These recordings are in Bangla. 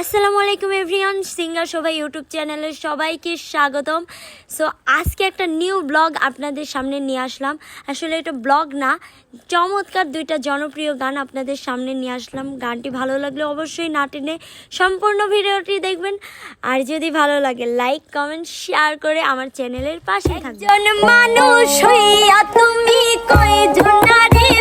আসসালামু আলাইকুম এভরিওয়ান, সিঙ্গার সবাই ইউটিউব চ্যানেলে সবাইকে স্বাগতম। সো আজকে একটা নিউ ব্লগ আপনাদের সামনে নিয়ে আসলাম। আসলে এটা ব্লগ না, চমৎকার দুইটা জনপ্রিয় গান আপনাদের সামনে নিয়ে আসলাম। গানটি ভালো লাগলে অবশ্যই না টেনে সম্পূর্ণ ভিডিওটি দেখবেন। আর যদি ভালো লাগে লাইক কমেন্ট শেয়ার করে আমার চ্যানেলের পাশে থাকবেন। মানুষ হইয়া তুমি কয়জন নারী?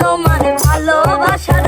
তোমার ভালোবাসার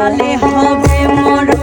তালে হবে মরণ